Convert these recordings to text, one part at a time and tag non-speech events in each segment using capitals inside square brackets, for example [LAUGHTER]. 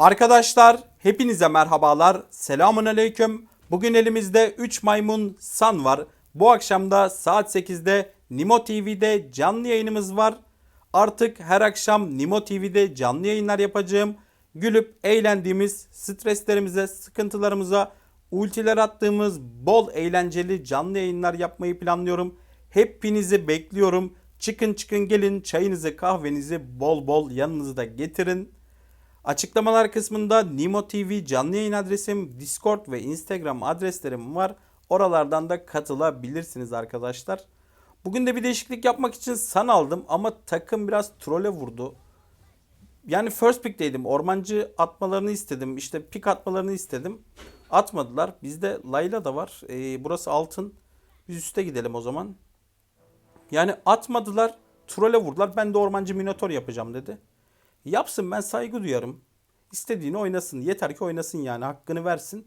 Arkadaşlar hepinize merhabalar. Selamun aleyküm. Bugün elimizde 3 maymun san var. Bu akşam da saat 8'de Nimo TV'de canlı yayınımız var. Artık her akşam Nimo TV'de canlı yayınlar yapacağım. Gülüp eğlendiğimiz, streslerimize, sıkıntılarımıza ultiler attığımız bol eğlenceli canlı yayınlar yapmayı planlıyorum. Hepinizi bekliyorum. Çıkın çıkın gelin çayınızı kahvenizi bol bol yanınızda getirin. Açıklamalar kısmında Nimo TV canlı yayın adresim, Discord ve Instagram adreslerim var. Oralardan da katılabilirsiniz arkadaşlar. Bugün de bir değişiklik yapmak için san aldım ama takım biraz trole vurdu. Yani first pick'teydim. Ormancı atmalarını istedim. İşte pick atmalarını istedim. Atmadılar. Bizde Layla da var. Ee, burası altın. Biz üste gidelim o zaman. Yani atmadılar. Trole vurdular. Ben de ormancı minotor yapacağım dedi. Yapsın ben saygı duyarım. İstediğini oynasın. Yeter ki oynasın yani. Hakkını versin.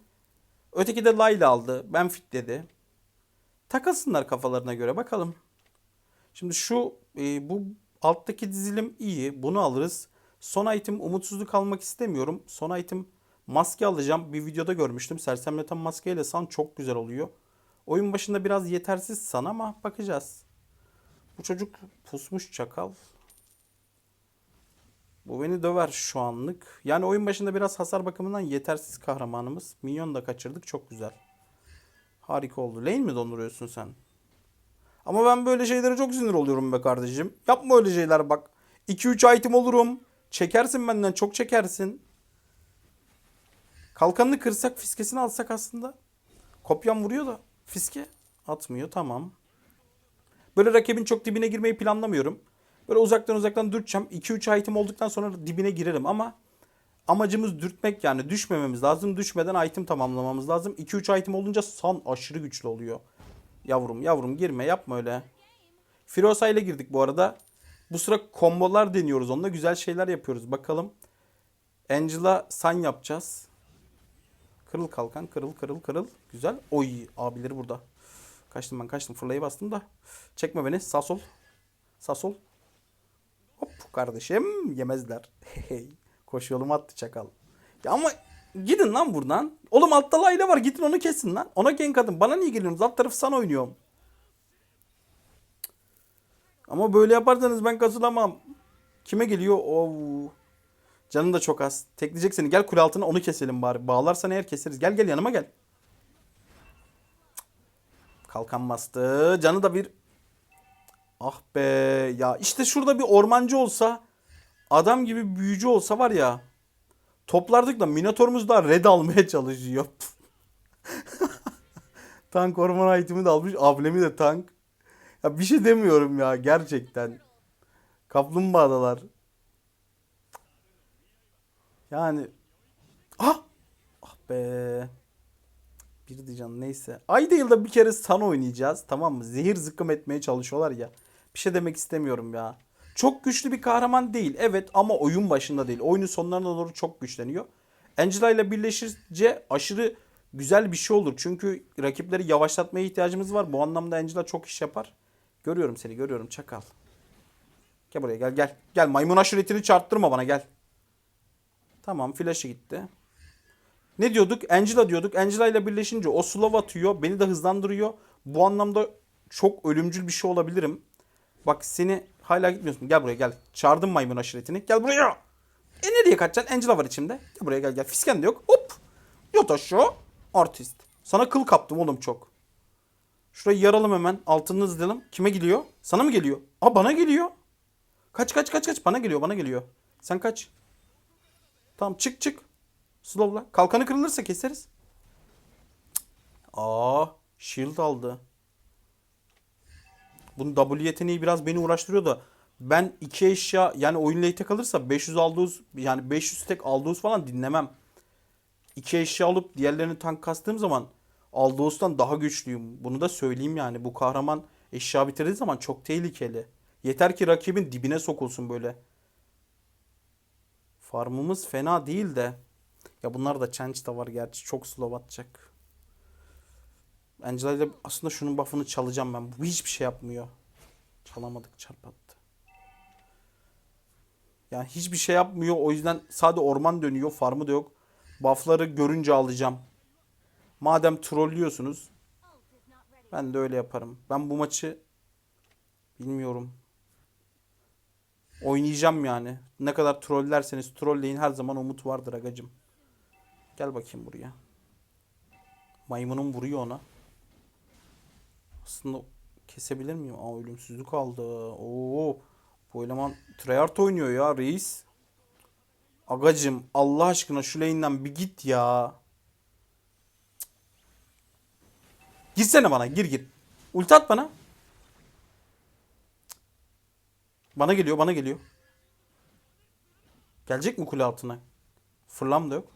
Öteki de Layla aldı. Ben fit dedi. Takılsınlar kafalarına göre bakalım. Şimdi şu e, bu alttaki dizilim iyi. Bunu alırız. Son item umutsuzluk almak istemiyorum. Son item maske alacağım. Bir videoda görmüştüm. Sersemleten maskeyle san çok güzel oluyor. Oyun başında biraz yetersiz san ama bakacağız. Bu çocuk pusmuş çakal. Bu beni döver şu anlık. Yani oyun başında biraz hasar bakımından yetersiz kahramanımız. Minyon da kaçırdık. Çok güzel. Harika oldu. Lane mi donduruyorsun sen? Ama ben böyle şeylere çok sinir oluyorum be kardeşim. Yapma öyle şeyler bak. 2-3 item olurum. Çekersin benden çok çekersin. Kalkanını kırsak fiskesini alsak aslında. Kopyam vuruyor da fiske atmıyor tamam. Böyle rakibin çok dibine girmeyi planlamıyorum. Böyle uzaktan uzaktan dürteceğim. 2-3 item olduktan sonra dibine girerim ama amacımız dürtmek yani düşmememiz lazım. Düşmeden item tamamlamamız lazım. 2-3 item olunca san aşırı güçlü oluyor. Yavrum yavrum girme yapma öyle. Firosa ile girdik bu arada. Bu sıra kombolar deniyoruz. Onunla güzel şeyler yapıyoruz. Bakalım. Angela san yapacağız. Kırıl kalkan kırıl kırıl kırıl. Güzel. Oy abileri burada. Kaçtım ben kaçtım. Fırlayı bastım da. Çekme beni. Sağ sol. Sağ sol. Hop kardeşim yemezler. Koş yolumu attı çakal. Ya ama gidin lan buradan. Oğlum altta layla var gidin onu kesin lan. Ona gank atın. Bana niye geliyorsunuz? Alt tarafı sana oynuyorum. Ama böyle yaparsanız ben kasılamam. Kime geliyor? Oo. Canın da çok az. Tekleyecek seni. Gel kule altına onu keselim bari. Bağlarsan eğer keseriz. Gel gel yanıma gel. Kalkan bastı. Canı da bir Ah be ya işte şurada bir ormancı olsa adam gibi büyücü olsa var ya toplardık da Minotaur'umuz da red almaya [LAUGHS] çalışıyor. tank orman itemi de almış ablemi de tank. Ya bir şey demiyorum ya gerçekten. Kaplumbağadalar. Yani ah ah be. Bir diyeceğim neyse. Ayda yılda bir kere san oynayacağız tamam mı? Zehir zıkkım etmeye çalışıyorlar ya. Bir şey demek istemiyorum ya. Çok güçlü bir kahraman değil evet ama oyun başında değil. Oyunun sonlarına doğru çok güçleniyor. Angela ile birleşince aşırı güzel bir şey olur. Çünkü rakipleri yavaşlatmaya ihtiyacımız var. Bu anlamda Angela çok iş yapar. Görüyorum seni görüyorum çakal. Gel buraya gel gel. Gel maymun aşiretini çarptırma bana gel. Tamam flash'ı gitti. Ne diyorduk? Angela diyorduk. Angela ile birleşince o slow atıyor. Beni de hızlandırıyor. Bu anlamda çok ölümcül bir şey olabilirim. Bak seni hala gitmiyorsun. Gel buraya gel. Çağırdım maymun aşiretini. Gel buraya. E nereye kaçacaksın? Angela var içimde. Gel buraya gel gel. Fisken de yok. Hop. Yat aşağı. Artist. Sana kıl kaptım oğlum çok. Şurayı yaralım hemen. Altını hızlayalım. Kime geliyor? Sana mı geliyor? Aa bana geliyor. Kaç kaç kaç kaç. Bana geliyor bana geliyor. Sen kaç. Tamam çık çık. Slow'la. Kalkanı kırılırsa keseriz. Aa, shield aldı. Bunun W yeteneği biraz beni uğraştırıyor da ben iki eşya yani oyun late kalırsa 500 aldığız yani 500 tek aldığız falan dinlemem. İki eşya alıp diğerlerini tank kastığım zaman Aldous,'tan daha güçlüyüm. Bunu da söyleyeyim yani. Bu kahraman eşya bitirdiği zaman çok tehlikeli. Yeter ki rakibin dibine sokulsun böyle. Farmımız fena değil de. Ya bunlar da change var gerçi. Çok slow atacak. Angela aslında şunun buff'ını çalacağım ben. Bu hiçbir şey yapmıyor. Çalamadık çarp attı. Yani hiçbir şey yapmıyor. O yüzden sadece orman dönüyor. Farmı da yok. Buff'ları görünce alacağım. Madem trollüyorsunuz ben de öyle yaparım. Ben bu maçı bilmiyorum. Oynayacağım yani. Ne kadar trollerseniz trolleyin her zaman umut vardır agacım. Gel bakayım buraya. Maymunum vuruyor ona. Aslında kesebilir miyim? Aa ölümsüzlük aldı. Oo. Bu eleman tryhard oynuyor ya reis. Agacım Allah aşkına şu lane'den bir git ya. Girsene bana gir gir. Ulti at bana. Bana geliyor bana geliyor. Gelecek mi kule altına? Fırlam da yok.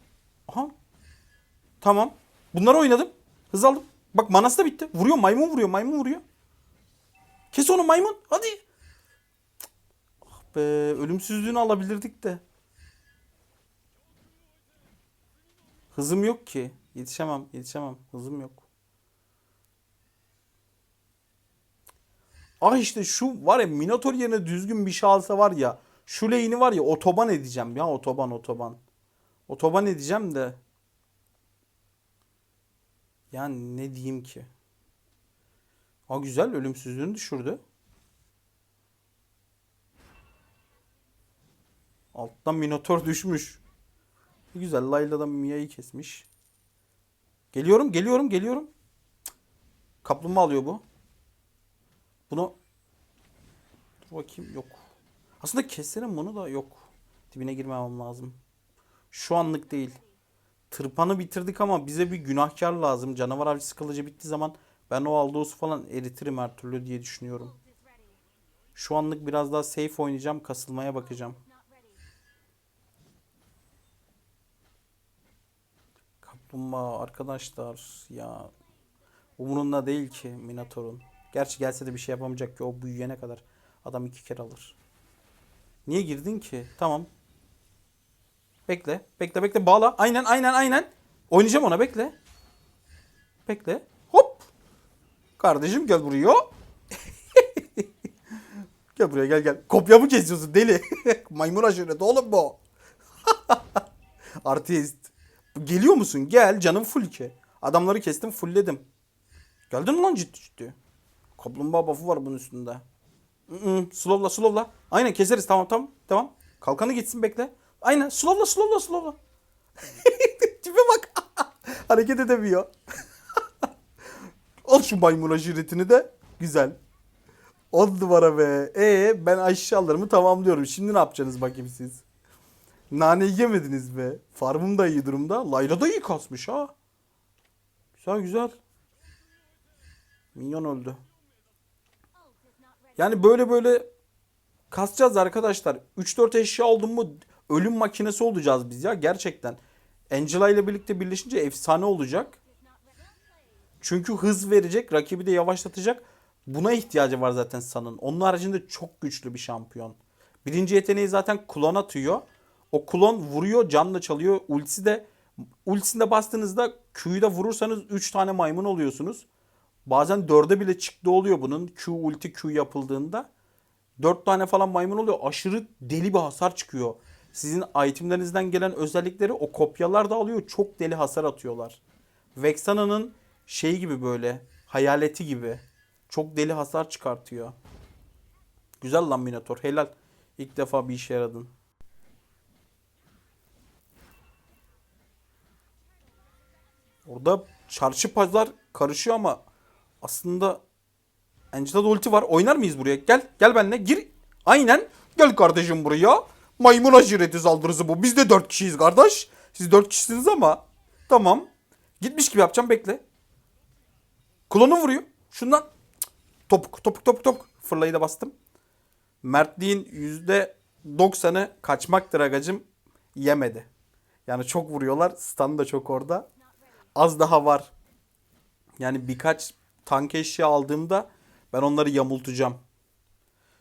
Aha. Tamam. Bunları oynadım. Hız aldım. Bak manası da bitti. Vuruyor maymun vuruyor maymun vuruyor. Kes onu maymun. Hadi. Ah be ölümsüzlüğünü alabilirdik de. Hızım yok ki. Yetişemem yetişemem. Hızım yok. Ah işte şu var ya Minotaur yerine düzgün bir şey alsa var ya. Şu lane'i var ya otoban edeceğim ya otoban otoban. Otoban edeceğim de. Yani ne diyeyim ki? Ha güzel ölümsüzlüğünü düşürdü. Alttan Minotaur düşmüş. Güzel Layla'dan Mia'yı kesmiş. Geliyorum geliyorum geliyorum. Kaplumbağa alıyor bu. Bunu Dur bakayım yok. Aslında keserim bunu da yok. Dibine girmemem lazım. Şu anlık değil. Tırpanı bitirdik ama bize bir günahkar lazım. Canavar avcısı kılıcı bittiği zaman ben o Aldos'u falan eritirim her türlü diye düşünüyorum. Şu anlık biraz daha safe oynayacağım. Kasılmaya bakacağım. Kaplumbağa arkadaşlar ya umurunda değil ki Minotaur'un. Gerçi gelse de bir şey yapamayacak ki o büyüyene kadar. Adam iki kere alır. Niye girdin ki? Tamam. Bekle. Bekle bekle bağla. Aynen aynen aynen. Oynayacağım ona bekle. Bekle. Hop. Kardeşim gel buraya. [LAUGHS] gel buraya gel gel. Kopya mı kesiyorsun deli? [LAUGHS] Maymun aşireti oğlum bu. [LAUGHS] Artist. Geliyor musun? Gel canım full ki. Adamları kestim fullledim. Geldin mi lan ciddi ciddi? Kaplumbağa buff'u var bunun üstünde. Mm slowla slowla. Aynen keseriz tamam tamam tamam. Kalkanı gitsin bekle. Aynen slowla slowla slowla. [LAUGHS] Tipe bak. [LAUGHS] Hareket edemiyor. [LAUGHS] Al şu maymun aşiretini de. Güzel. On numara be. Ee ben aşağılarımı tamamlıyorum. Şimdi ne yapacaksınız bakayım siz? Nane yemediniz mi? Farmım da iyi durumda. Layla da iyi kasmış ha. Güzel güzel. Minyon öldü. Yani böyle böyle kasacağız arkadaşlar. 3-4 eşya oldum mu ölüm makinesi olacağız biz ya gerçekten. Angela ile birlikte birleşince efsane olacak. Çünkü hız verecek, rakibi de yavaşlatacak. Buna ihtiyacı var zaten San'ın. Onun haricinde çok güçlü bir şampiyon. Birinci yeteneği zaten klon atıyor. O klon vuruyor, canla çalıyor. Ultisi de ultisinde bastığınızda Q'yu da vurursanız 3 tane maymun oluyorsunuz. Bazen 4'e bile çıktı oluyor bunun. Q ulti Q yapıldığında. 4 tane falan maymun oluyor. Aşırı deli bir hasar çıkıyor. Sizin itemlerinizden gelen özellikleri o kopyalar da alıyor. Çok deli hasar atıyorlar. Vexana'nın şey gibi böyle hayaleti gibi. Çok deli hasar çıkartıyor. Güzel lan Minotaur. Helal. İlk defa bir işe yaradın. Orada çarşı pazar karışıyor ama aslında Angela'da ulti var. Oynar mıyız buraya? Gel. Gel benimle. Gir. Aynen. Gel kardeşim buraya. Maymun aşireti saldırısı bu. Biz de dört kişiyiz kardeş. Siz dört kişisiniz ama. Tamam. Gitmiş gibi yapacağım. Bekle. Klonu vuruyor. Şundan. Topuk topuk topuk topuk. Fırlayı da bastım. Mertliğin %90'ı kaçmaktır agacım. Yemedi. Yani çok vuruyorlar. Stun da çok orada. Az daha var. Yani birkaç tank eşya aldığımda ben onları yamultacağım.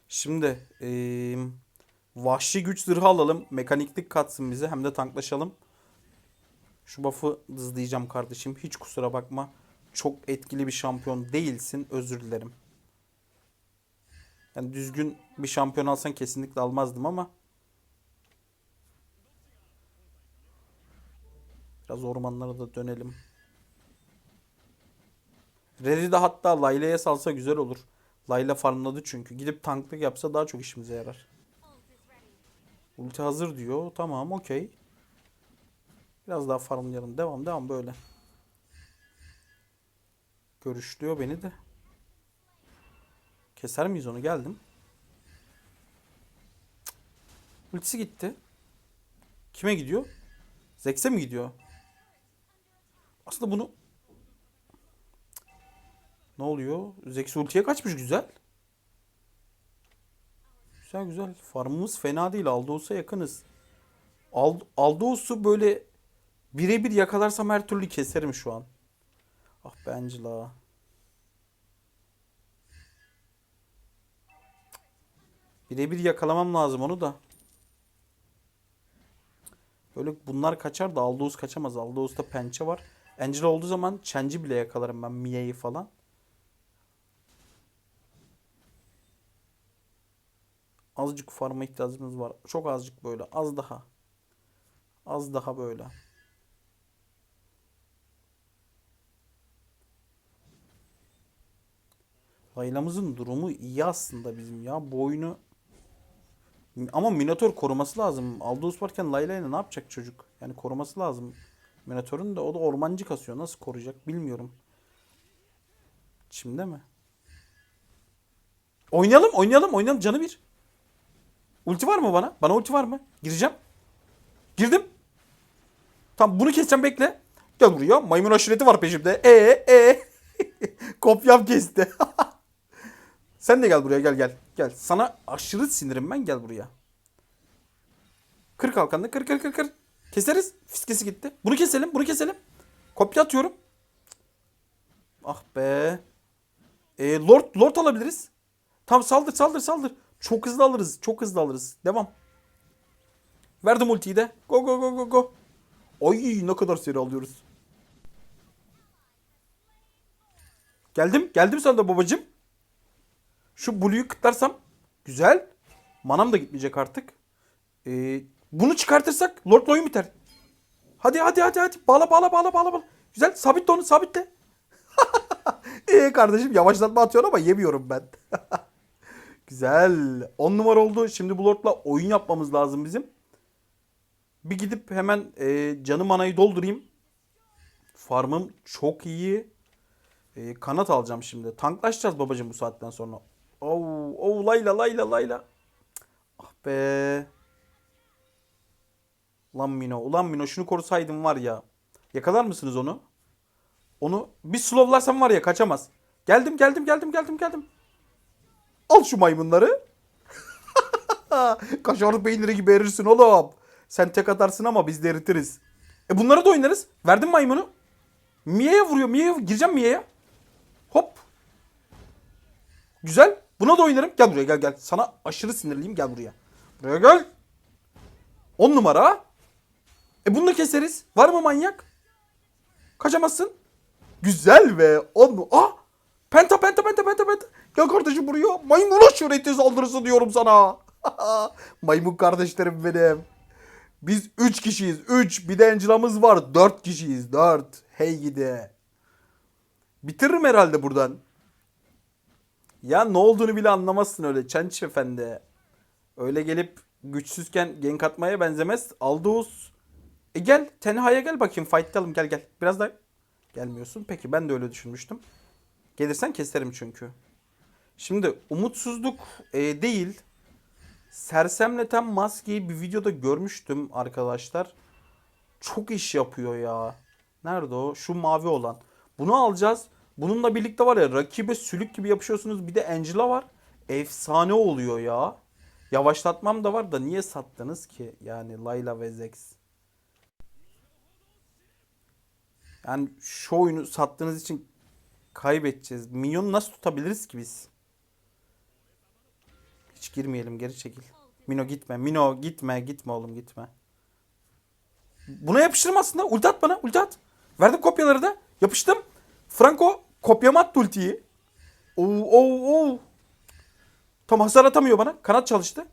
Şimdi eee, Vahşi güç zırhı alalım. Mekaniklik katsın bize hem de tanklaşalım. Şu buff'ı dızlayacağım kardeşim. Hiç kusura bakma. Çok etkili bir şampiyon değilsin. Özür dilerim. Yani düzgün bir şampiyon alsan kesinlikle almazdım ama. Biraz ormanlara da dönelim. Reri de hatta Layla'ya salsa güzel olur. Layla farmladı çünkü. Gidip tanklık yapsa daha çok işimize yarar. Ulti hazır diyor. Tamam okey. Biraz daha farmlayalım. Devam devam böyle. Görüşlüyor beni de. Keser miyiz onu? Geldim. Ultisi gitti. Kime gidiyor? Zex'e mi gidiyor? Aslında bunu... Ne oluyor? Zex ultiye kaçmış güzel. Güzel güzel. Farmımız fena değil. Aldos'a yakınız. Ald Aldos'u böyle birebir yakalarsam her türlü keserim şu an. Ah be Angela. Birebir yakalamam lazım onu da. Böyle bunlar kaçar da Aldous kaçamaz. Aldous'ta pençe var. Angela olduğu zaman Chenji bile yakalarım ben Mia'yı falan. Azıcık farma ihtiyacımız var. Çok azıcık böyle. Az daha. Az daha böyle. Layla'mızın durumu iyi aslında bizim ya. Bu oyunu ama Minotaur koruması lazım. Aldous varken Layla'yla ne yapacak çocuk? Yani koruması lazım. Minotaur'un da o da ormancı kasıyor. Nasıl koruyacak bilmiyorum. Şimdi mi? Oynayalım, oynayalım, oynayalım. Canı bir. Ulti var mı bana? Bana ulti var mı? Gireceğim. Girdim. Tamam bunu keseceğim bekle. Gel buraya. Maymun aşireti var peşimde. E e. [LAUGHS] Kopyam kesti. [LAUGHS] Sen de gel buraya gel gel. Gel. Sana aşırı sinirim ben gel buraya. Kır kalkanını kır kır kır kır. Keseriz. Fiskesi gitti. Bunu keselim bunu keselim. Kopya atıyorum. Ah be. E, Lord, Lord alabiliriz. Tam saldır saldır saldır. Çok hızlı alırız. Çok hızlı alırız. Devam. Verdim ultiyi de. Go go go go go. Ay ne kadar seri alıyoruz. Geldim. Geldim sana da babacım. Şu Blue'yu kıtlarsam. Güzel. Manam da gitmeyecek artık. Ee, bunu çıkartırsak Lord oyun biter. Hadi hadi hadi hadi. Bağla bağla bağla bağla. bağla. Güzel. Sabitle onu sabitle. [LAUGHS] Ee kardeşim yavaşlatma atıyorsun ama yemiyorum ben. [LAUGHS] Güzel. 10 numara oldu. Şimdi bu Lord'la oyun yapmamız lazım bizim. Bir gidip hemen e, canı manayı doldurayım. Farmım çok iyi. E, kanat alacağım şimdi. Tanklaşacağız babacığım bu saatten sonra. Oo, oo layla layla layla. Ah be. Lan Mino. Ulan Mino şunu korusaydım var ya. Yakalar mısınız onu? Onu bir slowlarsam var ya kaçamaz. Geldim geldim geldim geldim geldim. Al şu maymunları. [LAUGHS] Kaşarlı peyniri gibi erirsin oğlum. Sen tek atarsın ama biz de eritiriz. E bunları da oynarız. Verdim maymunu. Mia'ya vuruyor. Mia'ya gireceğim Mia'ya. Hop. Güzel. Buna da oynarım. Gel buraya gel gel. Sana aşırı sinirliyim. Gel buraya. Buraya gel. 10 numara. E bunu da keseriz. Var mı manyak? Kaçamazsın. Güzel be. 10 mu? Ah! Penta penta penta penta penta. Gel kardeşim buraya. Maymun aşireti saldırısı diyorum sana. [LAUGHS] Maymun kardeşlerim benim. Biz 3 kişiyiz. 3. Bir de Angela'mız var. 4 kişiyiz. 4. Hey gidi. Bitiririm herhalde buradan. Ya ne olduğunu bile anlamazsın öyle Çenç efendi. Öyle gelip güçsüzken gank atmaya benzemez. Aldous. E gel Tenha'ya gel bakayım fightlayalım gel gel. Biraz da gelmiyorsun. Peki ben de öyle düşünmüştüm. Gelirsen keserim çünkü. Şimdi umutsuzluk e, değil. Sersemleten maskeyi bir videoda görmüştüm arkadaşlar. Çok iş yapıyor ya. Nerede o? Şu mavi olan. Bunu alacağız. Bununla birlikte var ya rakibe sülük gibi yapışıyorsunuz. Bir de Angela var. Efsane oluyor ya. Yavaşlatmam da var da niye sattınız ki? Yani Layla ve Zex. Yani şu oyunu sattığınız için kaybedeceğiz. Minyonu nasıl tutabiliriz ki biz? Hiç girmeyelim geri çekil. Mino gitme. Mino gitme gitme oğlum gitme. Buna yapıştırma aslında. Ulti at bana ulti at. Verdim kopyaları da. Yapıştım. Franco kopyama attı ultiyi. Oo, oo, oo. Tam hasar atamıyor bana. Kanat çalıştı.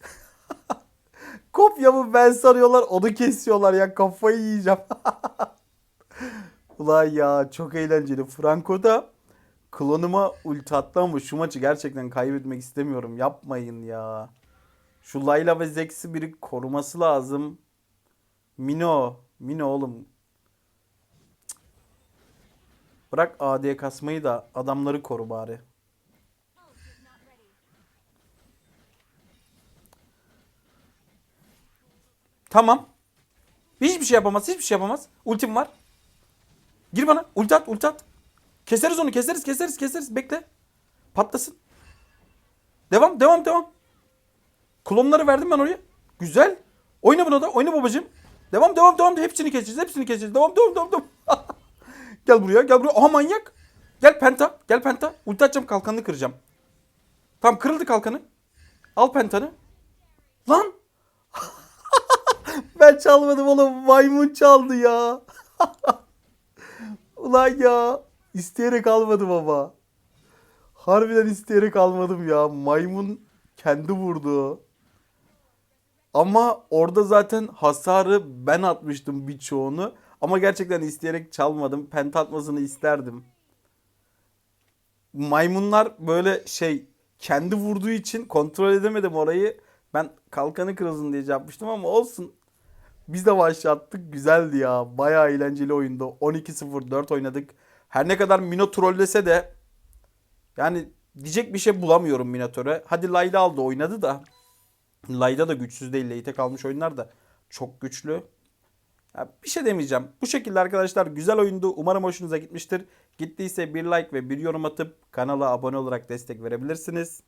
[LAUGHS] kopyamı ben sanıyorlar onu kesiyorlar ya kafayı yiyeceğim. [LAUGHS] Ulan ya çok eğlenceli. Franco da klonuma ulti attı ama şu maçı gerçekten kaybetmek istemiyorum. Yapmayın ya. Şu Layla ve Zex'i biri koruması lazım. Mino. Mino oğlum. Bırak AD kasmayı da adamları koru bari. Tamam. Hiçbir şey yapamaz. Hiçbir şey yapamaz. Ultim var. Gir bana. Ulti at. Ulti at. Keseriz onu. Keseriz. Keseriz. Keseriz. Bekle. Patlasın. Devam. Devam. Devam. Klonları verdim ben oraya. Güzel. Oyna buna da. Oyna babacığım. Devam. Devam. Devam. Hepsini keseceğiz. Hepsini keseceğiz. Devam. Devam. Devam. devam. [LAUGHS] gel buraya. Gel buraya. Aha manyak. Gel penta. Gel penta. Ulti atacağım. Kalkanını kıracağım. Tamam kırıldı kalkanı. Al pentanı. Lan. [LAUGHS] Ben çalmadım oğlum. Maymun çaldı ya. [LAUGHS] Ulan ya. İsteyerek almadım ama. Harbiden isteyerek almadım ya. Maymun kendi vurdu. Ama orada zaten hasarı ben atmıştım birçoğunu. Ama gerçekten isteyerek çalmadım. Penta atmasını isterdim. Maymunlar böyle şey kendi vurduğu için kontrol edemedim orayı. Ben kalkanı kırılsın diye yapmıştım ama olsun. Biz de başlattık. Güzeldi ya. Bayağı eğlenceli oyundu. 12-0-4 oynadık. Her ne kadar Mino trollese de yani diyecek bir şey bulamıyorum Minotaur'a. Hadi Layla aldı oynadı da. Layla da güçsüz değil. Late kalmış oyunlar da çok güçlü. Ya bir şey demeyeceğim. Bu şekilde arkadaşlar güzel oyundu. Umarım hoşunuza gitmiştir. Gittiyse bir like ve bir yorum atıp kanala abone olarak destek verebilirsiniz.